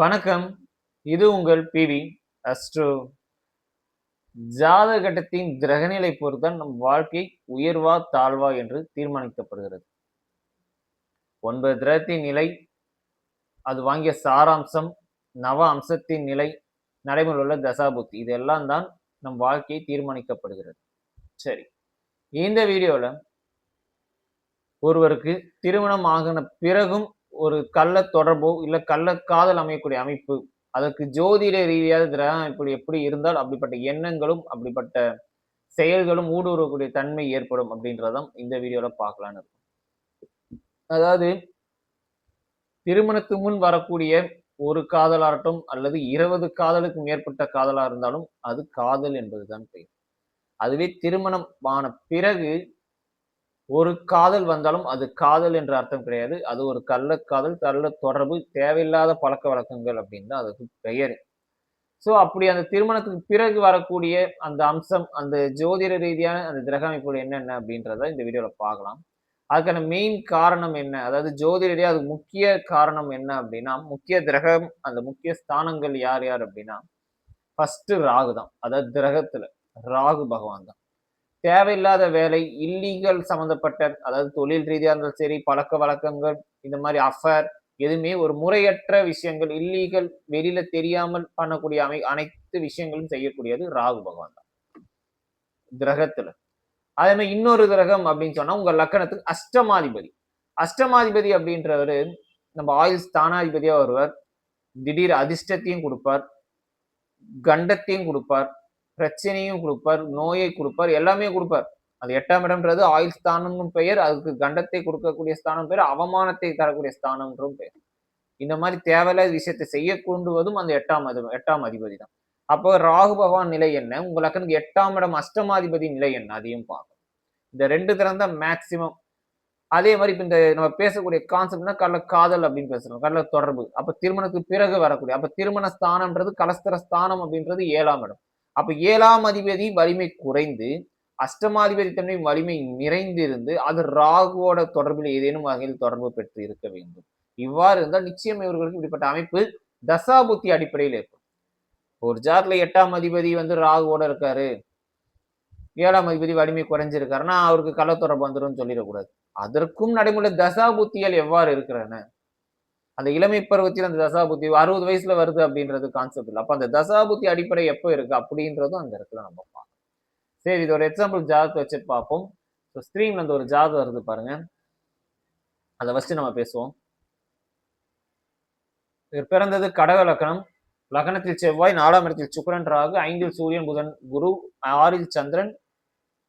வணக்கம். இது உங்கள் பிவி அஸ்ட்ரோ ஜாதகட்டத்தின் கிரகநிலை பொறுத்தான் நம் வாழ்க்கை உயர்வா தாழ்வா என்று தீர்மானிக்கப்படுகிறது. ஒன்பது கிரகத்தின் நிலை அது வாங்கிய சாராம்சம் நவ அம்சத்தின் நிலை நடைமுறையில் உள்ள தசாபுத்தி இதெல்லாம் தான் நம் வாழ்க்கையை தீர்மானிக்கப்படுகிறது. சரி இந்த வீடியோவில் ஒருவருக்கு திருமணம் ஆகின பிறகும் ஒரு கள்ள தொடர்போ இல்லை கள்ள காதல் அமையக்கூடிய அமைப்பு அதற்கு ஜோதிட ரீதியாக கிரக இப்படி எப்படி இருந்தால் அப்படிப்பட்ட எண்ணங்களும் அப்படிப்பட்ட செயல்களும் ஊடுருவக்கூடிய தன்மை ஏற்படும் அப்படின்றதான் இந்த வீடியோவில் பார்க்கலான்னு இருக்கும். அதாவது திருமணத்துக்கு முன் வரக்கூடிய ஒரு காதலாகட்டும் அல்லது இருபது காதலுக்கு மேற்பட்ட காதலா இருந்தாலும் அது காதல் என்பதுதான் பெயர். அதுவே திருமணம் ஆன பிறகு ஒரு காதல் வந்தாலும் அது காதல் என்ற அர்த்தம் கிடையாது. அது ஒரு கள்ள காதல் கள்ள தொடர்பு தேவையில்லாத பழக்க வழக்கங்கள் அப்படின்னு தான் அதுக்கு பெயர். ஸோ அப்படி அந்த திருமணத்துக்கு பிறகு வரக்கூடிய அந்த அம்சம் அந்த ஜோதிட ரீதியான அந்த கிரக அமைப்புகள் என்னென்ன அப்படின்றத இந்த வீடியோவில் பார்க்கலாம். அதுக்கான மெயின் காரணம் என்ன? அதாவது ஜோதிட அது முக்கிய காரணம் என்ன அப்படின்னா முக்கிய கிரகம் அந்த முக்கிய ஸ்தானங்கள் யார் யார் அப்படின்னா ஃபர்ஸ்ட் ராகு தான். அதாவது கிரகத்துல ராகு பகவான் தான். தேவையில்லாத வேலை இல்லீகல் சம்மந்தப்பட்ட அதாவது தொழில் ரீதியாக இருந்தாலும் சரி பழக்க வழக்கங்கள் இந்த மாதிரி அஃபேர் எதுவுமே ஒரு முறையற்ற விஷயங்கள் இல்லீகல் வெளியில தெரியாமல் பண்ணக்கூடிய அமை அனைத்து விஷயங்களும் செய்யக்கூடியது ராகு பகவான் தான். கிரகத்துல. அதே மாதிரி இன்னொரு கிரகம் அப்படின்னு சொன்னா உங்க லக்கணத்துக்கு அஷ்டமாதிபதி. அஷ்டமாதிபதி அப்படின்றவரு நம்ம ஆயுள் ஸ்தானாதிபதியா வருவார். திடீர் அதிர்ஷ்டத்தையும் கொடுப்பார். கண்டத்தையும் கொடுப்பார். பிரச்சனையும் கொடுப்பார் நோயை கொடுப்பார் எல்லாமே கொடுப்பார். அது எட்டாம் இடம்ன்றது ஆயுள் ஸ்தானம்னு பெயர் அதுக்கு கண்டத்தை கொடுக்கக்கூடிய ஸ்தானம் பெயர் அவமானத்தை தரக்கூடிய ஸ்தானம்ன்றும் பெயர். இந்த மாதிரி தேவையில்லாத விஷயத்தை செய்ய கொண்டுவதும் அந்த எட்டாம் அதி எட்டாம் அதிபதி தான். அப்போ ராகு பகவான் நிலை என்ன? உங்கள் லக்கனுக்கு எட்டாம் இடம் அஷ்டமாதிபதி நிலை என்ன? அதையும் பார்க்கணும். இந்த ரெண்டு தரம் தான் மேக்சிமம் அதே மாதிரி இப்போ இந்த நம்ம பேசக்கூடிய கான்செப்ட்னா கடல காதல் அப்படின்னு பேசுறோம் கடல தொடர்பு. அப்போ திருமணத்துக்கு பிறகு வரக்கூடிய அப்போ திருமண ஸ்தானம்ன்றது கலஸ்தர ஸ்தானம் அப்படின்றது ஏழாம் இடம். அப்ப ஏழாம் அதிபதி வலிமை குறைந்து அஷ்டமாதிபதி தன்மை வலிமை நிறைந்திருந்து அது ராகுவோட தொடர்பில் ஏதேனும் வகையில் தொடர்பு பெற்று இருக்க வேண்டும். இவ்வாறு இருந்தால் நிச்சயம் இவர்களுக்கு இப்படிப்பட்ட அமைப்பு தசாபுத்தி அடிப்படையில் இருக்கும் ஒரு ஜாத்துல எட்டாம் அதிபதி வந்து ராகுவோட இருக்காரு. ஏழாம் அதிபதி வலிமை குறைஞ்சிருக்காருன்னா அவருக்கு கள்ள தொடர்பு வந்துடும் சொல்லிடக்கூடாது. அதற்கும் நடைமுறை தசாபுத்திகள் எவ்வாறு இருக்கிறன? அந்த இளமை பருவத்தில் அந்த தசாபுத்தி அறுபது வயசுல வருது அப்படின்றது கான்செப்ட் இல்லை. அப்போ அந்த தசாபுத்தி அடிப்படை எப்போ இருக்கு அப்படின்றதும் அந்த இடத்துல நம்ம பார்க்கணும். சரி இது ஒரு எக்ஸாம்பிள் ஜாதகத்தை வச்சு பார்ப்போம். ஸோ ஸ்க்ரீன்ல அந்த ஒரு ஜாதகம் வருது பாருங்க. அதை ஃபஸ்ட்டு நம்ம பேசுவோம். இவர் பிறந்தது கடக லக்கணம் லக்னத்தில் செவ்வாய் நாலாம் இடத்தில் சுக்கரன் ராகு ஐந்தில் சூரியன் புதன் குரு ஆறில் சந்திரன்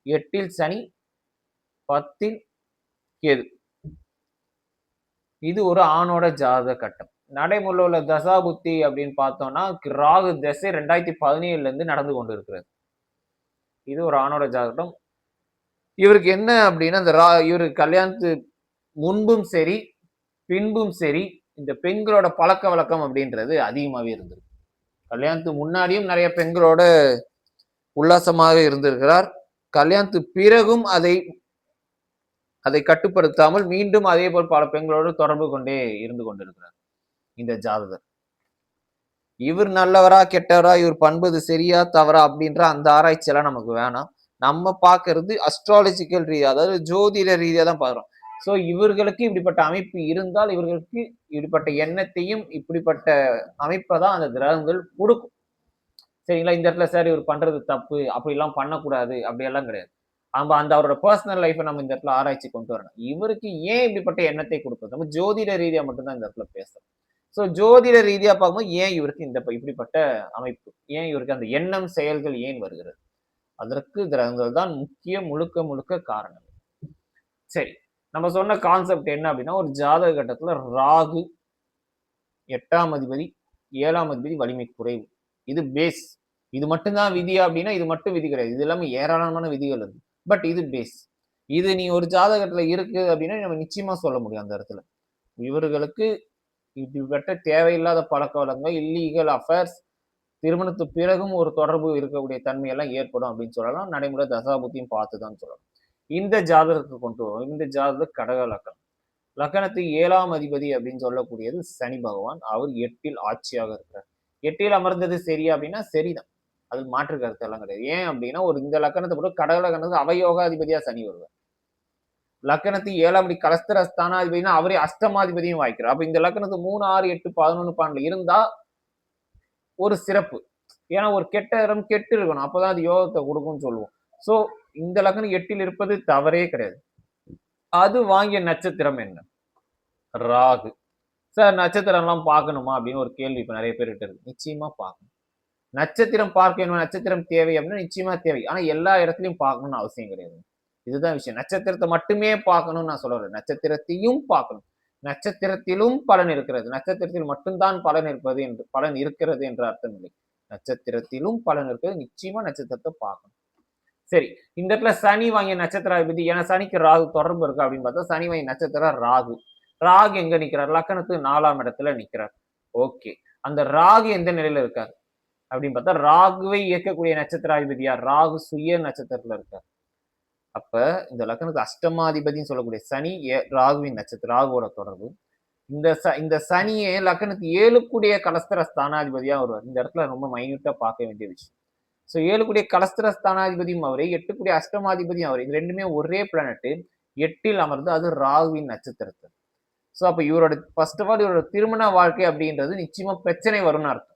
எட்டில் சனி பத்தில் கேது. இது ஒரு ஆணோட ஜாத கட்டம் நடைமுறையில் உள்ள தசாபுத்தி அப்படின்னு பார்த்தோம்னா ராகு தசை ரெண்டாயிரத்தி பதினேழுல இருந்து நடந்து கொண்டு இருக்கிறது இது ஒரு ஆணோட ஜாதகம் இவருக்கு என்ன அப்படின்னா இந்த ரா இவருக்கு கல்யாணத்து முன்பும் சரி பின்பும் சரி இந்த பெண்களோட பழக்க வழக்கம் அப்படின்றது அதிகமாகவே இருந்திருக்கு. கல்யாணத்துக்கு முன்னாடியும் நிறைய பெண்களோட உல்லாசமாக இருந்திருக்கிறார். கல்யாணத்துக்கு பிறகும் அதை அதை கட்டுப்படுத்தாமல் மீண்டும் அதே போல் பல பெண்களோடு தொடர்பு கொண்டே இருந்து கொண்டிருக்கிறார். இந்த ஜாதகர். இவர் நல்லவரா கெட்டவரா இவர் பண்பது சரியா தவறா அப்படின்ற அந்த ஆராய்ச்சியெல்லாம் நமக்கு வேணாம். நம்ம பார்க்கறது அஸ்ட்ராலஜிக்கல் ரீதியாக அதாவது ஜோதிட ரீதியாக தான் பார்க்குறோம். ஸோ இவர்களுக்கு இப்படிப்பட்ட அமைப்பு இருந்தால் இவர்களுக்கு இப்படிப்பட்ட எண்ணத்தையும் இப்படிப்பட்ட அமைப்பை தான் அந்த கிரகங்கள் கொடுக்கும். சரிங்களா? இந்த இடத்துல சார் இவர் பண்றது தப்பு அப்படிலாம் பண்ணக்கூடாது அப்படியெல்லாம் கிடையாது. நம்ம அந்த அவரோட பர்சனல் லைஃப்பை நம்ம இந்த இடத்துல ஆராய்ச்சி கொண்டு வரணும். இவருக்கு ஏன் இப்படிப்பட்ட எண்ணத்தை கொடுக்குறது? நம்ம ஜோதிட ரீதியாக மட்டும்தான் இந்த இடத்துல பேசுறோம். ஸோ ஜோதிட ரீதியாக பார்க்கும்போது ஏன் இவருக்கு இந்த இப்படிப்பட்ட அமைப்பு? ஏன் இவருக்கு அந்த எண்ணம் செயல்கள் ஏன் வருகிறது? அதற்கு கிரகங்கள் தான் முக்கிய முழுக்க முழுக்க காரணம். சரி நம்ம சொன்ன கான்செப்ட் என்ன அப்படின்னா ஒரு ஜாதக கட்டத்தில் ராகு எட்டாம் அதிபதி ஏழாம் அதிபதி வலிமை குறைவு. இது பேஸ் இது மட்டும்தான் விதியா அப்படின்னா இது மட்டும் விதி கிடையாது. இது எல்லாமே ஏராளமான விதிகள் இருக்கு பட் இது பேஸ் இது நீ ஒரு ஜாதகத்துல இருக்கு அப்படின்னா நம்ம நிச்சயமா சொல்ல முடியும் அந்த இடத்துல. இவர்களுக்கு இப்படிப்பட்ட தேவையில்லாத பழக்க வழக்கங்கள் இல்லீகல் அஃபேர்ஸ் திருமணத்துக்கு பிறகும் ஒரு தொடர்பு இருக்கக்கூடிய தன்மையெல்லாம் ஏற்படும் அப்படின்னு சொல்லலாம். நடைமுறை தசாபுத்தியும் பார்த்து தான் சொல்லலாம் இந்த ஜாதகத்துக்கு கொண்டு வரும். இந்த ஜாதக கடக லக்கணம். லக்கணத்து ஏழாம் அதிபதி அப்படின்னு சொல்லக்கூடியது சனி பகவான். அவர் எட்டில் ஆட்சியாக இருக்கிறார். எட்டில் அமர்ந்தது சரியா அப்படின்னா சரிதான். அது மாற்று கருத்து எல்லாம் கிடையாது. ஏன் அப்படின்னா ஒரு இந்த லக்கணத்தை போட்டு கடக லக்கணத்துக்கு அவயோகாதிபதியா சனி வருவார். லக்கணத்துக்கு ஏழாம் அடி கலஸ்தர ஸ்தானாதிபதினா அவரே அஷ்டமாதிபதியும் வாய்க்கிறார். அப்ப இந்த லக்கணத்துக்கு மூணு ஆறு எட்டு பதினொன்னு பன்னெண்டு இருந்தா ஒரு சிறப்பு. ஏன்னா ஒரு கெட்ட இடம் கெட்டு இருக்கணும். அப்பதான் அது யோகத்தை கொடுக்கும்னு சொல்லுவோம். சோ இந்த லக்னம் எட்டில் இருப்பது தவறே கிடையாது. அது வாங்கிய நட்சத்திரம் என்ன? ராகு. சார் நட்சத்திரம்லாம் பார்க்கணுமா அப்படின்னு ஒரு கேள்வி இப்போ நிறைய பேர் இருக்கு. நிச்சயமா பார்க்கணும். நட்சத்திரம் பார்க்க வேணும் நட்சத்திரம் தேவை அப்படின்னா நிச்சயமா தேவை. ஆனா எல்லா இடத்துலயும் பார்க்கணும்னு அவசியம் கிடையாது. இதுதான் விஷயம். நட்சத்திரத்தை மட்டுமே பார்க்கணும்னு நான் சொல்லுறேன் நட்சத்திரத்தையும் பார்க்கணும். நட்சத்திரத்திலும் பலன் இருக்கிறது. நட்சத்திரத்தில் மட்டும்தான் பலன் இருப்பது என்று பலன் இருக்கிறது என்ற அர்த்தம் இல்லை. நட்சத்திரத்திலும் பலன் இருக்கிறது. நிச்சயமா நட்சத்திரத்தை பார்க்கணும். சரி இந்த இடத்துல சனி வாங்கிய நட்சத்திராதிபதி ஏன்னா சனிக்கு ராகு தொடர்பு இருக்கு அப்படின்னு பார்த்தா சனி வாங்கிய நட்சத்திரம் ராகு. ராகு எங்க நிற்கிறார் லக்கணத்துக்கு நாலாம் இடத்துல நிற்கிறார் ஓகே. அந்த ராகு எந்த நிலையில இருக்கார்? அப்படின்னு பார்த்தா ராகுவை இயக்கக்கூடிய நட்சத்திராதிபதியா? ராகு சுய நட்சத்திரத்துல இருக்கார். அப்ப இந்த லக்னத்துக்கு அஷ்டமாதிபதினு சொல்லக்கூடிய சனி ராகுவின் நட்சத்திரம் ராகுவோட தொடர்பு. இந்த ச இந்த சனியே லக்கணத்துக்கு ஏழுக்குடைய கலஸ்தர ஸ்தானாதிபதியா வருவார். இந்த இடத்துல ரொம்ப மைன்யூட்டா பார்க்க வேண்டிய விஷயம். ஸோ ஏழுக்குடைய கலஸ்தர ஸ்தானாதிபதியும் அவரே எட்டுக்குடைய அஷ்டமாதிபதியும் அவரே. இது ரெண்டுமே ஒரே பிளானட்டு எட்டில் அமர்ந்து அது ராகுவின் நட்சத்திரத்தில். ஸோ அப்போ இவரோட ஃபர்ஸ்ட் ஆஃப் ஆல் இவரோட திருமண வாழ்க்கை அப்படின்றது நிச்சயமா பிரச்சனை வரும்னு அர்த்தம்.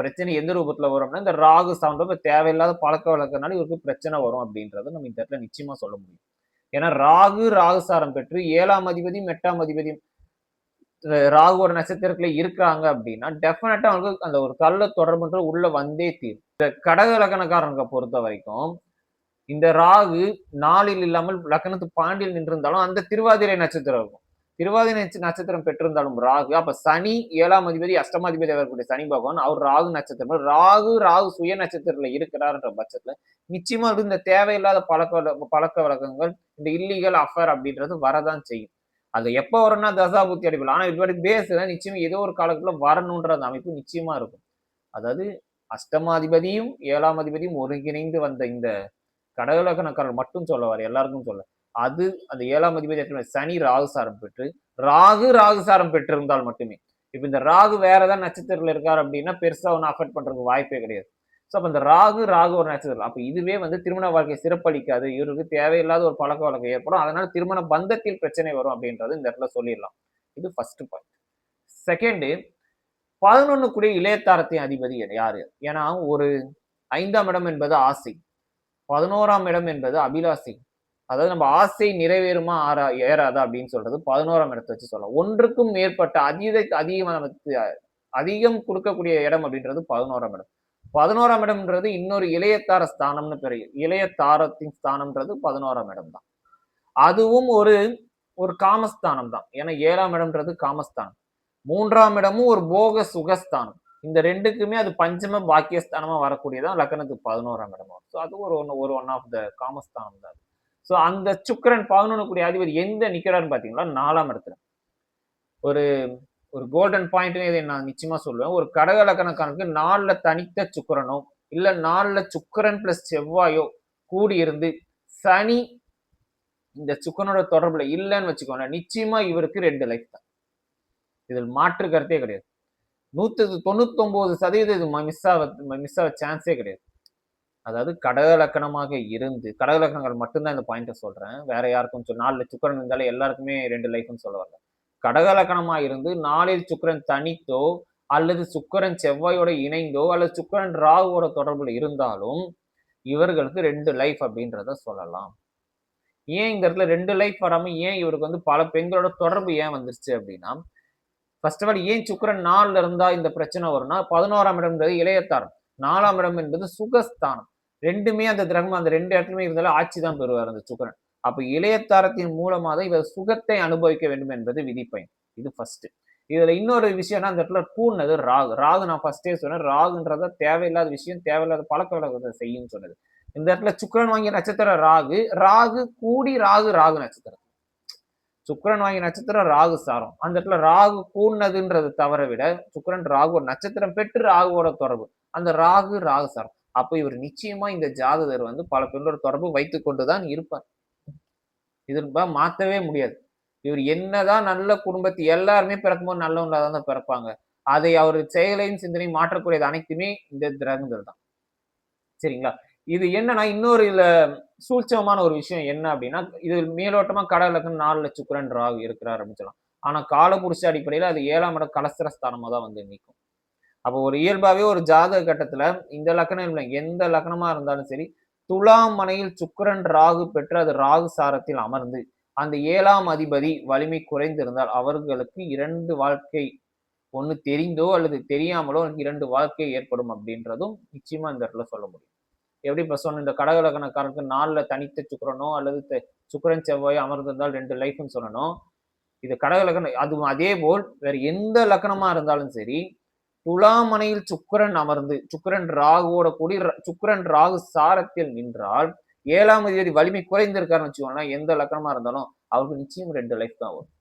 பிரச்சனை எந்த ரூபத்துல வரும்னா இந்த ராகு சார்ந்த தேவையில்லாத பழக்க வழக்கனால இவருக்கு பிரச்சனை வரும் அப்படின்றத நம்ம இந்த இடத்துல நிச்சயமா சொல்ல முடியும். ஏன்னா ராகு ராகு சாரம் பெற்று ஏழாம் அதிபதியும் எட்டாம் அதிபதியும் ராகுவோட நட்சத்திரத்துல இருக்காங்க அப்படின்னா டெஃபினட்டா அவங்களுக்கு அந்த ஒரு கள்ள தொடர்புன்ற உள்ள வந்தே தீரும். இந்த கடக லக்கணக்காரனுக்கு பொறுத்த வரைக்கும் இந்த ராகு நாளில் இல்லாமல் லக்கணத்து பாண்டியில் நின்றிருந்தாலும் அந்த திருவாதிரை நட்சத்திரம் இருக்கும். திருவாதிரை நட்சத்திரம் பெற்றிருந்தாலும் ராகு அப்ப சனி ஏழாம் அதிபதி அஷ்டமாதிபதி அவர்களுடைய சனி பகவான் அவர் ராகு நட்சத்திரம் ராகு ராகு சுய நட்சத்திரத்துல இருக்கிறார்ன்ற பட்சத்துல நிச்சயமா இந்த தேவையில்லாத பழக்க பழக்க வழக்கங்கள் இந்த இல்லீகல் அஃபேர் அப்படின்றது வரதான் செய்யும். அது எப்போ வரும்னா தசாபுத்தி அடிப்பில் ஆனா இப்படி பேசுறேன். நிச்சயம் ஏதோ ஒரு காலத்துல வரணுன்ற அந்த அமைப்பு நிச்சயமா இருக்கும். அதாவது அஷ்டமாதிபதியும் ஏழாம் அதிபதியும் ஒருங்கிணைந்து வந்த இந்த கடகலக்கணக்காரர் மட்டும் சொல்ல வர எல்லாருக்கும் சொல்ல அது அந்த ஏழாம் அதிபதி சனி ராகு சாரம் பெற்று ராகு ராகு சாரம் பெற்றிருந்தால் மட்டுமே. இப்ப இந்த ராகு வேற ஏதாவது நட்சத்திரத்துல இருக்கார் அப்படின்னா பெருசா ஒன்னும் அஃபெக்ட் பண்றதுக்கு வாய்ப்பே கிடையாது. ஸோ அப்போ இந்த ராகு ராகு ஒரு நட்சத்திரம். அப்போ இதுவே வந்து திருமண வாழ்க்கை சிறப்பளிக்காது. இவருக்கு தேவையில்லாத ஒரு பழக்க வழக்கம் ஏற்படும். அதனால திருமண பந்தத்தில் பிரச்சனை வரும் அப்படின்றது இந்த இடத்துல சொல்லிடலாம். இது ஃபர்ஸ்ட் பாயிண்ட் செகண்டு பதினொன்று கூடிய இளையத்தாரத்தின் அதிபதி யாரு? ஏன்னா ஒரு ஐந்தாம் இடம் என்பது ஆசை. பதினோராம் இடம் என்பது அபிலாசி. அதாவது நம்ம ஆசை நிறைவேறுமா ஆறா ஏறாதா அப்படின்னு சொல்றது பதினோராம் இடத்தை வச்சு சொல்லலாம். ஒன்றுக்கும் மேற்பட்ட அதீத அதிகமான அதிகம் கொடுக்கக்கூடிய இடம் அப்படின்றது பதினோராம் இடம். பதினோராம் இடம்ன்றது இன்னொரு இளையத்தார ஸ்தானம்னு பெரிய இளையத்தாரத்தின் ஸ்தானம்ன்றது பதினோராம் இடம் தான் அதுவும் ஒரு ஒரு காமஸ்தானம் தான். ஏன்னா ஏழாம் இடம்ன்றது காமஸ்தானம். மூன்றாம் இடமும் ஒரு போக சுகஸ்தானம். இந்த ரெண்டுக்குமே அது பஞ்சம பாக்கியஸ்தானமா வரக்கூடியதான் லக்கணத்துக்கு பதினோராம் இடமா ஸோ அது ஒரு ஒன்று ஒரு ஒன் ஆஃப் த காமஸ்தானம் தான். ஸோ அந்த சுக்கரன் பதினொன்று கூடிய அதிபதி எந்த நிற்கிறாருன்னு பாத்தீங்களா நாலாம் இடத்துல. ஒரு ஒரு கோல்டன் பாயிண்ட்னு இதை நான் நிச்சயமா சொல்லுவேன். ஒரு கடகல கணக்கு நாலுல தனித்த சுக்கரனோ இல்லை நாலில் சுக்கரன் பிளஸ் செவ்வாயோ கூடி இருந்து சனி இந்த சுக்கரனோட தொடர்புல இல்லைன்னு வச்சுக்கோங்க. நிச்சயமா இவருக்கு ரெண்டு லைஃப் தான். இதில் மாற்று கருத்தே கிடையாது. நூத்தி தொண்ணூத்தொம்போது சதவீதம் இது மிஸ் ஆக மிஸ் ஆக சான்ஸே கிடையாது. அதாவது கடகலக்கணமாக இருந்து கடகலக்கணங்கள் மட்டும்தான் இந்த பாயிண்ட்டை சொல்கிறேன் வேற யாருக்கும் சொல் நாலு சுக்கரன் இருந்தாலும் எல்லாருக்குமே ரெண்டு லைஃப்னு சொல்ல வரல கடகலக்கணமா இருந்து நாளில் சுக்கரன் தனித்தோ அல்லது சுக்கரன் செவ்வாயோட இணைந்தோ அல்லது சுக்கரன் ராகுவோட தொடர்பில் இருந்தாலும் இவர்களுக்கு ரெண்டு லைஃப் அப்படின்றத சொல்லலாம். ஏன் இந்த இடத்துல ரெண்டு லைஃப் வராமல் ஏன் இவருக்கு வந்து பல பெண்களோட தொடர்பு ஏன் வந்துருச்சு அப்படின்னா ஃபர்ஸ்ட் ஆஃப் ஆல் ஏன் சுக்கரன் நாளில் இருந்தால் இந்த பிரச்சனை வரும்னா பதினோராம் இடம்ன்றது இளையத்தாரம் நாலாம் இடம் என்பது சுகஸ்தானம். ரெண்டுமே அந்த கிரகம் அந்த ரெண்டு இடத்துலயுமே இருந்தாலும் ஆட்சி தான் பெறுவார் அந்த சுக்கரன். அப்ப இளையத்தாரத்தின் மூலமாக இவர் சுகத்தை அனுபவிக்க வேண்டும் என்பது விதிப்பயன். இது ஃபர்ஸ்ட் இதுல இன்னொரு விஷயம்னா அந்த இடத்துல கூர்னது ராகு. ராகு நான் ஃபர்ஸ்டே சொன்னேன். ராகுன்றத தேவையில்லாத விஷயம் தேவையில்லாத பழக்க வழக்கத்தை செய்யும் சொன்னது. இந்த இடத்துல சுக்கரன் வாங்கிய நட்சத்திரம் ராகு. ராகு கூடி ராகு ராகு நட்சத்திரம். சுக்கரன் வாங்கிய நட்சத்திரம் ராகு சாரம். அந்த இடத்துல ராகு கூர்னதுன்றது தவற விட சுக்கரன் ராகு ஒரு நட்சத்திரம் பெற்று ராகுவோட தொடர்பு. அந்த ராகு ராகு சாரம் அப்ப இவர் நிச்சயமா இந்த ஜாதகர் வந்து பல பெண்களோட தொடர்பு வைத்து கொண்டுதான் இருப்பார். இது மாற்றவே முடியாது. இவர் என்னதான் நல்ல குடும்பத்து எல்லாருமே பிறக்கும்போது நல்லவங்களா தான் பிறப்பாங்க. அதை அவர் செயலையும் சிந்தனையும் மாற்றக்கூடியது அனைத்துமே இந்த கிரகங்கள் தான். சரிங்களா? இது என்னன்னா இன்னொரு இதுல சூழ்ச்சமான ஒரு விஷயம் என்ன அப்படின்னா இது மேலோட்டமா கடலுக்கு நாலு சுக்கரன் ராகு இருக்கிறார் அப்படின்னு சொல்லலாம். ஆனா காலபுருஷ அடிப்படையில அது ஏழாம் இடம் கலஸ்திரஸ்தானமா தான் வந்து நிற்கும். அப்போ ஒரு இயல்பாகவே ஒரு ஜாதக கட்டத்தில் இந்த லக்கணம் இல்லை எந்த லக்கணமாக இருந்தாலும் சரி துலாம் மனையில் சுக்கரன் ராகு பெற்று அது ராகு சாரத்தில் அமர்ந்து அந்த ஏழாம் அதிபதி வலிமை குறைந்திருந்தால் அவர்களுக்கு இரண்டு வாழ்க்கை ஒன்று தெரிந்தோ அல்லது தெரியாமலோ இரண்டு வாழ்க்கை ஏற்படும் அப்படின்றதும் நிச்சயமா இந்த இடத்துல சொல்ல முடியும். எப்படி இப்போ சொன்ன இந்த கடகலக்கணக்காரனுக்கு நாளில் தனித்த சுக்கரனோ அல்லது சுக்கரன் செவ்வாய் அமர்ந்திருந்தால் ரெண்டு லைஃப்னு சொல்லணும். இது கடகலக்கணம் அது அதே போல் வேற எந்த லக்கணமா இருந்தாலும் சரி துலாமனையில் சுக்கரன் அமர்ந்து சுக்கரன் ராகுவோட கூடி சுக்கரன் ராகு சாரத்தில் நின்றால் ஏழாம் அதிபதி வலிமை குறைந்திருக்காருன்னு வச்சுக்கோங்களேன் எந்த லக்கணமா இருந்தாலும் அவருக்கு நிச்சயம் ரெண்டு லைஃப் தான் வரும்.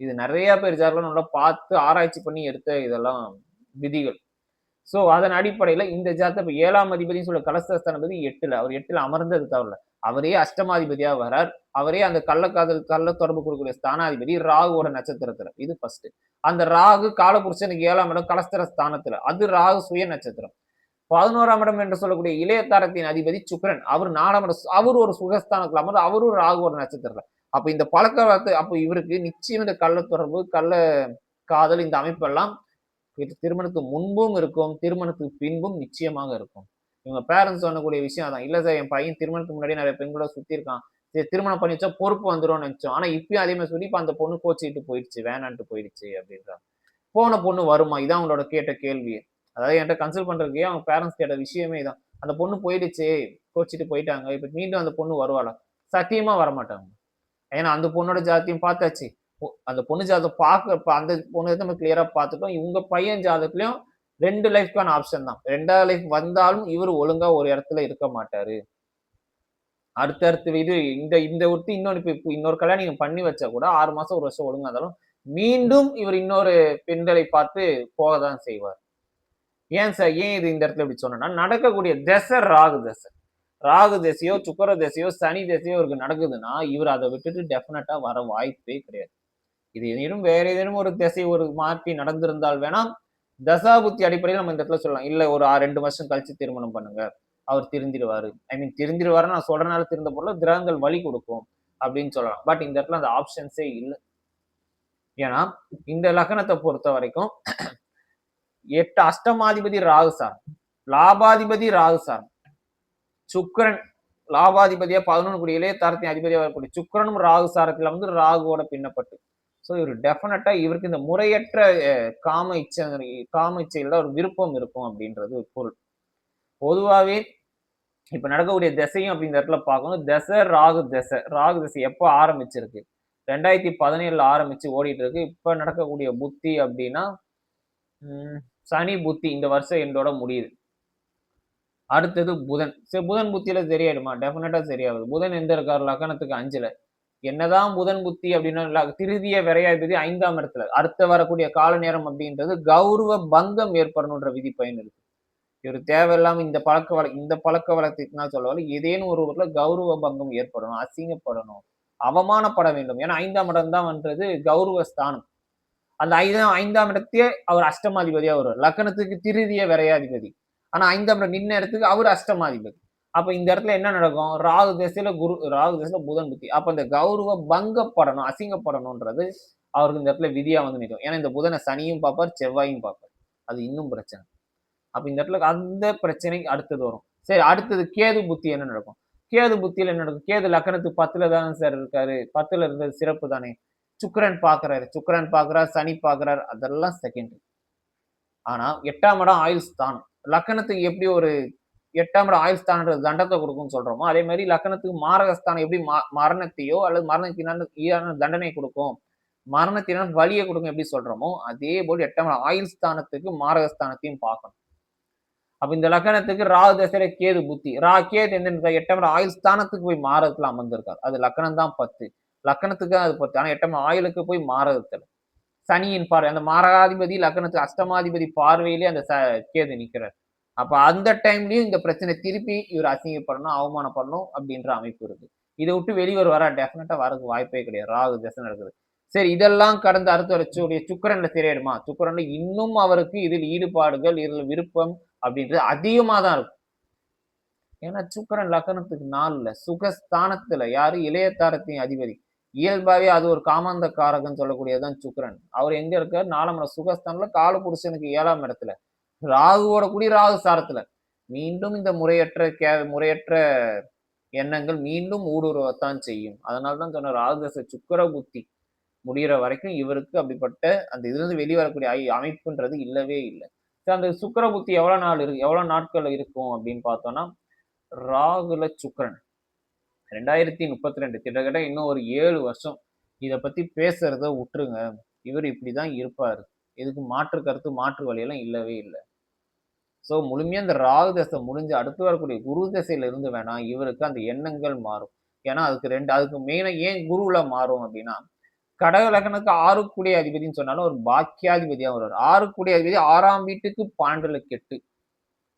இது நிறைய பேர் ஜாதகம் நல்லா பார்த்து ஆராய்ச்சி பண்ணி எடுத்த இதெல்லாம் விதிகள். ஸோ அதன் அடிப்படையில் இந்த ஜாதகம் ஏழாம் அதிபதினு சொல்ல கலசஸ்தானபதி எட்டுல அவர் எட்டுல அமர்ந்தது தவிர அவரே அஷ்டமாதிபதியா வரார் அவரே அந்த கள்ளக்காதல் கள்ள தொடர்பு கொடுக்கக்கூடிய ஸ்தானாதிபதி ராகுவோட நட்சத்திரத்துல. இது ஃபர்ஸ்ட் அந்த ராகு காலபுருஷனுக்கு ஏழாம் இடம் கலஸ்தர ஸ்தானத்துல. அது ராகு சுய நட்சத்திரம். பதினோராம் இடம் என்று சொல்லக்கூடிய இளையத்தாரத்தின் அதிபதி சுக்கரன். அவர் நாலாம் இடம் அவர் ஒரு சுகஸ்தானத்துல அமர்ந்து அவரும் ராகுவோட நட்சத்திரத்துல. அப்ப இந்த பழக்க வழக்கு அப்ப இவருக்கு நிச்சயம் இந்த கள்ள தொடர்பு கள்ள காதல் இந்த அமைப்பெல்லாம் திருமணத்துக்கு முன்பும் இருக்கும் திருமணத்துக்கு பின்பும் நிச்சயமாக இருக்கும். இவங்க பேரண்ட்ஸ் சொல்லக்கூடிய விஷயம் அதான். இல்லை சார் என் பையன் திருமணத்துக்கு முன்னாடி நிறைய பெண்களோட சுத்தி இருக்கான். சரி திருமணம் பண்ணி வச்சா பொறுப்பு வந்துடும் நினச்சோம். ஆனால் இப்பயும் அதே மாதிரி சொல்லி இப்போ அந்த பொண்ணு கோச்சிக்கிட்டு போயிடுச்சு. வேணான்ட்டு போயிடுச்சு அப்படின்றாங்க போன பொண்ணு வருமா? இதான் அவங்களோட கேட்ட கேள்வி. அதாவது என்கிட்ட கன்சல்ட் பண்ணுறதுக்கே அவங்க பேரண்ட்ஸ் கேட்ட விஷயமே தான் அந்த பொண்ணு போயிடுச்சு கோச்சிட்டு போயிட்டாங்க. இப்போ மீண்டும் அந்த பொண்ணு வருவாளா? சத்தியமாக வரமாட்டாங்க. ஏன்னா அந்த பொண்ணோட ஜாத்தியம் பார்த்தாச்சு. அந்த பொண்ணு ஜாதகம் பார்க்க அந்த பொண்ணு நம்ம கிளியராக பார்த்துட்டோம். இவங்க பையன் ஜாதகத்துலையும் ரெண்டு லைஃப்க்கான ஆப்ஷன் தான். ரெண்டாவது லைஃப் வந்தாலும் இவர் ஒழுங்கா ஒரு இடத்துல இருக்க மாட்டாரு. அடுத்தடுத்து இது இந்த இந்த ஒருத்தி இன்னொரு இப்போ இன்னொரு கல்யாணம் நீங்க பண்ணி வச்சா கூட ஆறு மாசம் ஒரு வருஷம் ஒழுங்கா இருந்தாலும் மீண்டும் இவர் இன்னொரு பெண்களை பார்த்து போக தான் செய்வார். ஏன் சார் ஏன் இது இந்த இடத்துல இப்படி சொன்னா நடக்கக்கூடிய தசை ராகு தசை. ராகு தசையோ சுக்கர தசையோ சனி தசையோ இவருக்கு நடக்குதுன்னா இவர் அதை விட்டுட்டு டெஃபினட்டா வர வாய்ப்பே கிடையாது. இது ஏதேனும் வேற ஏதேனும் ஒரு திசை ஒரு மாற்றி நடந்திருந்தால் வேணாம். தசாபுத்தி அடிப்படையில் நம்ம இந்த இடத்துல சொல்லலாம். இல்ல ஒரு ரெண்டு வருஷம் கழிச்சு திருமணம் பண்ணுங்க. அவர் திருந்திடுவாரு ஐ மீன் திருந்திடுவாரு நான் சொல்றனால திருந்த பொருள் கிரகங்கள் வழி கொடுக்கும் அப்படின்னு சொல்லலாம். பட் இந்த இடத்துல அந்த ஆப்ஷன்ஸே இல்லை. ஏன்னா இந்த லக்னத்தை பொறுத்த வரைக்கும் எட்டு அஷ்டமாதிபதி ராகு சார். லாபாதிபதி ராகு சார். சுக்கரன் லாபாதிபதியா பதினொன்று குடியிலே தரத்தின் அதிபதியா வரக்கூடிய சுக்கரனும் ராகு சாரத்துல வந்து ராகுவோட பின்னப்பட்டு. ஸோ இவர் டெஃபினட்டா இவருக்கு இந்த முறையற்ற காம இச்சை காம இச்சையில் ஒரு விருப்பம் இருக்கும் அப்படின்றது பொருள். பொதுவாகவே இப்ப நடக்கக்கூடிய திசையும் அப்படிங்கிற இடத்துல பார்க்கணும். தசை ராகு தசை. ராகு தசை எப்போ ஆரம்பிச்சிருக்கு? ரெண்டாயிரத்தி பதினேழுல ஆரம்பிச்சு ஓடிட்டு இருக்கு. இப்ப நடக்கக்கூடிய புத்தி அப்படின்னா சனி புத்தி இந்த வருஷம் என்னோட முடியுது. அடுத்தது புதன். சரி புதன் புத்தியில சரியாயிடுமா? டெஃபினட்டா சரியாகுது. புதன் எந்த இருக்காரு? லக்கணத்துக்கு அஞ்சுல. என்னதான் புதன் புத்தி அப்படின்னா திருதிய விரையாதிபதி ஐந்தாம் இடத்துல. அடுத்த வரக்கூடிய கால நேரம் அப்படின்றது கௌரவ பங்கம் ஏற்படணுன்ற விதி பயன் இருக்கு இவர் தேவையில்லாம இந்த பழக்க வழ இந்த பழக்க வழக்கத்தினால் சொல்லவில்லை ஏதேனும் ஒரு ஊர்ல கௌரவ பங்கம் ஏற்படணும் அசிங்கப்படணும் அவமானப்பட வேண்டும். ஏன்னா ஐந்தாம் இடம் தான் வந்தது கௌரவ ஸ்தானம். அந்த ஐந்தாம் ஐந்தாம் இடத்தையே அவர் அஷ்டமாதிபதியா வருவார். லக்கணத்துக்கு திருதிய விரையாதிபதி. ஆனா ஐந்தாம் இடம் நின்ன இடத்துக்கு அவர் அஷ்டமாதிபதி. அப்ப இந்த இடத்துல என்ன நடக்கும்? ராகு திசையில குரு ராகு திசையில புதன் புத்தி. அப்ப இந்த கௌரவ பங்கப்படணும் அசிங்கப்படணும்ன்றது அவருக்கு இந்த இடத்துல விதியா வந்து நிற்கும். ஏன்னா இந்த புதனை சனியும் பார்ப்பார் செவ்வாயும் பார்ப்பார். அது இன்னும் பிரச்சனை. அப்ப இந்த இடத்துல அந்த பிரச்சனைக்கு அடுத்தது வரும். சரி அடுத்தது கேது புத்தி என்ன நடக்கும்? கேது புத்தியில என்ன நடக்கும்? கேது லக்கணத்துக்கு பத்துல தானே சார் இருக்காரு. பத்துல இருந்தது சிறப்பு தானே. சுக்கரன் பாக்குறாரு சுக்கரன் பாக்குறாரு சனி பார்க்குறாரு. அதெல்லாம் செகண்ட் ஆனா எட்டாம் இடம் ஆயுள் ஸ்தானம். லக்கணத்துக்கு எப்படி ஒரு எட்டாம் இடம் ஆயுள் ஸ்தானன்றது தண்டத்தை கொடுக்கும்னு சொல்றோமோ அதே மாதிரி லக்கணத்துக்கு மாரகஸ்தானம் எப்படி மரணத்தையோ அல்லது மரணத்தினால தண்டனை கொடுக்கும் மரணத்தினால் வழியை கொடுக்கும் எப்படி சொல்றோமோ அதே போல் எட்டாம் ஆயுள் ஸ்தானத்துக்கு மாரகஸ்தானத்தையும் பார்க்கணும். அப்ப இந்த லக்கணத்துக்கு ராகு தசையில கேது புத்தி ரா கேது எந்த எட்டாம் ஆயுள் ஸ்தானத்துக்கு போய் மாறதுல அமர்ந்திருக்காரு. அது லக்கணம் தான் பத்து. லக்கணத்துக்கு அது பத்து. ஆனா எட்டாம் ஆயுளுக்கு போய் மாறதுல சனியின் பார்வை அந்த மாரகாதிபதி லக்கணத்துக்கு அஷ்டமாதிபதி பார்வையிலே அந்த கேது நிற்கிறார் அப்போ அந்த டைம்லையும் இந்த பிரச்சனை திருப்பி இவர் அசிங்கப்படணும் அவமானப்படணும் அப்படின்ற அமைப்பு இருக்கு. இதை விட்டு வெளிவர் வர டெஃபினட்டா வரதுக்கு வாய்ப்பே கிடையாது. ராகு தசை நடக்குது. சரி இதெல்லாம் கடந்த அடுத்த வரக்கூடிய சுக்கரன்ல சரியாயிடுமா சுக்கரன்ல இன்னும் அவருக்கு இதில் ஈடுபாடுகள் இதில் விருப்பம் அப்படின்றது அதிகமா தான் இருக்கும். ஏன்னா சுக்கரன் லக்கணத்துக்கு நாலுல சுகஸ்தானத்துல யாரு? இளையத்தாரத்தையும் அதிபதி. இயல்பாவே அது ஒரு காமாந்த காரகன் சொல்லக்கூடியதுதான் சுக்கரன். அவர் எங்க இருக்கார்? நாலாம் சுகஸ்தானில் கால புருஷனுக்கு ஏழாம் இடத்துல. ராகுவோட கூடி ராகு சாரத்துல. மீண்டும் இந்த முறையற்ற கே முறையற்ற எண்ணங்கள் மீண்டும் ஊடுருவத்தான் செய்யும். அதனால தான் சொன்ன ராகுதச சுக்கர புத்தி முடிகிற வரைக்கும் இவருக்கு அப்படிப்பட்ட அந்த இதுலேருந்து வெளிவரக்கூடிய அமைப்புன்றது இல்லவே இல்லை. அந்த சுக்கர புத்தி எவ்வளோ நாள் இருக்கு எவ்வளோ நாட்கள் இருக்கும் அப்படின்னு பார்த்தோம்னா ராகுல சுக்கரன் ரெண்டாயிரத்தி முப்பத்தி ரெண்டு கிட்டத்தட்ட இன்னும் ஒரு ஏழு வருஷம் இதை பற்றி பேசுறத விட்டுருங்க. இவர் இப்படி தான் இருப்பார். இதுக்கு மாற்று கருத்து மாற்று வழியெல்லாம் இல்லவே இல்லை. ஸோ முழுமையாக இந்த ராகு தசை முடிஞ்சு அடுத்து வரக்கூடிய குரு தசையில இருந்து வேணா இவருக்கு அந்த எண்ணங்கள் மாறும். ஏன்னா அதுக்கு ரெண்டு அதுக்கு மெயினாக ஏன் குருவில் மாறும் அப்படின்னா கடக லக்னத்துக்கு ஆறு கூடிய அதிபதினு சொன்னாலும் ஒரு பாக்கியாதிபதியாக வருவார். ஆறு கூடிய அதிபதி ஆறாம் வீட்டுக்கு பாண்டல கெட்டு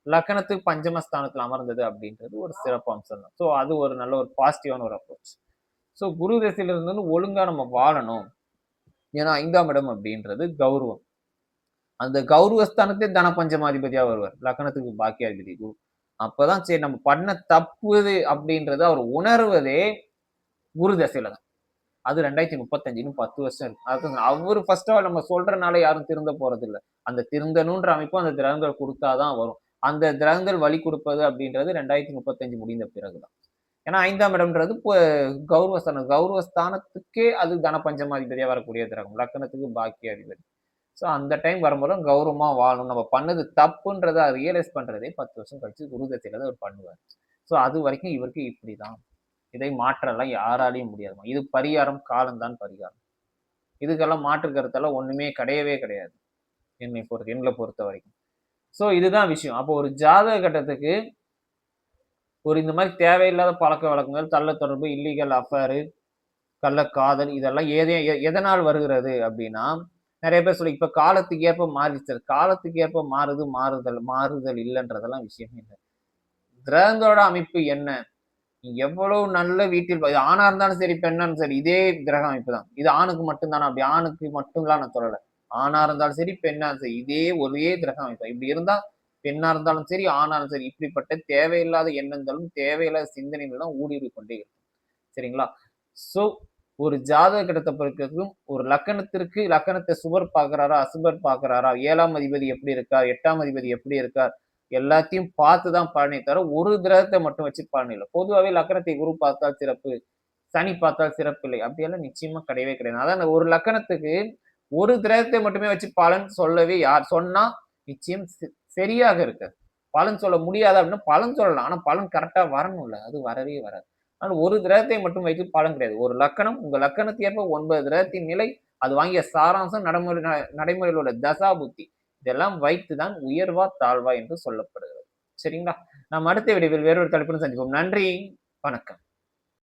லக்கணத்துக்கு பஞ்சமஸ்தானத்தில் அமர்ந்தது அப்படின்றது ஒரு சிறப்பு அம்சம் தான் ஸோ அது ஒரு நல்ல ஒரு பாசிட்டிவான ஒரு அப்ரோச் ஸோ குரு தசையில இருந்து ஒழுங்கா நம்ம வாழணும். ஏன்னா ஐந்தாம் இடம் அப்படின்றது கௌரவம். அந்த கௌரவஸ்தானத்தே தன பஞ்சமாதிபதியா வருவார். லக்கணத்துக்கு பாக்கியாதிபதி குரு அப்பதான் சரி நம்ம பண்ண தப்புது அப்படின்றத அவர் உணர்வதே குரு தசையில தான். அது ரெண்டாயிரத்தி முப்பத்தஞ்சுன்னு பத்து வருஷம் இருக்கு. அதுக்கு அவர் ஃபர்ஸ்ட் ஆஃப் ஆல் நம்ம சொல்றனால யாரும் திருந்த போறது இல்லை அந்த திருந்தணுன்ற அமைப்பும் அந்த திரகங்கள் கொடுத்தாதான் வரும். அந்த திரகங்கள் வழி கொடுப்பது அப்படின்றது ரெண்டாயிரத்தி முப்பத்தஞ்சு முடிந்த பிறகுதான். ஏன்னா ஐந்தாம் இடம்ன்றது இப்போ கௌரவஸ்தானம். கௌரவஸ்தானத்துக்கே அது தனபஞ்சமாதிபதியா வரக்கூடிய திரகம் லக்கணத்துக்கு பாக்கிய அதிபதி ஸோ அந்த டைம் வரும்போது கௌரவமா வாழணும். நம்ம பண்ணது தப்புன்றதை ரியலைஸ் பண்றதே பத்து வருஷம் கழிச்சு குருதத்தில தான் அவர் பண்ணுவார். ஸோ அது வரைக்கும் இவருக்கு இப்படிதான். இதை மாற்றலாம் யாராலையும் முடியாது இது பரிகாரம் காலம்தான் பரிகாரம். இதுக்கெல்லாம் மாற்று கருத்தெல்லாம் ஒண்ணுமே கிடையவே கிடையாது. என்னை பொறுத்த எங்களை பொறுத்த வரைக்கும். ஸோ இதுதான் விஷயம். அப்போ ஒரு ஜாதக கட்டத்துக்கு ஒரு இந்த மாதிரி தேவையில்லாத பழக்க வழக்கங்கள் தள்ள தொடர்பு இல்லீகல் அஃபேரு கள்ள காதல் இதெல்லாம் எதே எதனால் வருகிறது அப்படின்னா நிறைய பேர் சொல்லி இப்போ காலத்துக்கு ஏற்ப மாறிச்சு காலத்துக்கு ஏற்ப மாறுது மாறுதல் மாறுதல் இல்லைன்றதெல்லாம் விஷயமே இல்லை. கிரகங்களோட அமைப்பு என்ன? எவ்வளவு நல்ல வீட்டில் ஆணா இருந்தாலும் சரி பெண்ணாலும் சரி இதே கிரக அமைப்பு தான். இது ஆணுக்கு மட்டும்தானா? அப்படி ஆணுக்கு மட்டும்லாம் நான் சொல்லலை. ஆணா இருந்தாலும் சரி பெண்ணா சரி இதே ஒரே கிரகம் அமைப்பு. இப்படி இருந்தா பெண்ணா இருந்தாலும் சரி ஆனாலும் சரி இப்படிப்பட்ட தேவையில்லாத எண்ணங்களும் தேவையில்லாத சிந்தனைகளும் ஊடுருவி கொண்டே இருக்கும். சரிங்களா? ஸோ ஒரு ஜாதக கிடத்தை பொறுக்கிறதுக்கும் ஒரு லக்கணத்திற்கு லக்கணத்தை சுவர் பார்க்குறாரா அசுபர் பார்க்குறாரா ஏழாம் அதிபதி எப்படி இருக்கார் எட்டாம் அதிபதி எப்படி இருக்கார் எல்லாத்தையும் பார்த்து தான் பழனியை தவிர ஒரு கிரகத்தை மட்டும் வச்சு பழனி இல்லை. பொதுவாகவே லக்கணத்தை குரு பார்த்தால் சிறப்பு சனி பார்த்தால் சிறப்பு இல்லை. அப்படியெல்லாம் நிச்சயமா கிடையவே கிடையாது. அதான் ஒரு லக்கணத்துக்கு ஒரு கிரகத்தை மட்டுமே வச்சு பலன் சொல்லவே யார் சொன்னா நிச்சயம் சரியாக இருக்காது. பலன் சொல்ல முடியாது அப்படின்னா பலன் சொல்லலாம். ஆனால் பலன் கரெக்டாக வரணும்ல. அது வரவே வராது. ஆனால் ஒரு கிரகத்தை மட்டும் வைத்து பாடம் கிடையாது. ஒரு லக்கணம் உங்க லக்கணத்தை ஏற்ப ஒன்பது கிரகத்தின் நிலை அது வாங்கிய சாராம்சம் நடைமுறை நடைமுறையில் உள்ள தசா புத்தி இதெல்லாம் வைத்துதான் உயர்வா தாழ்வா என்று சொல்லப்படுகிறது. சரிங்களா? நாம் அடுத்த விடைவில் வேறொரு தலைப்புடன் சந்திப்போம். நன்றி வணக்கம்.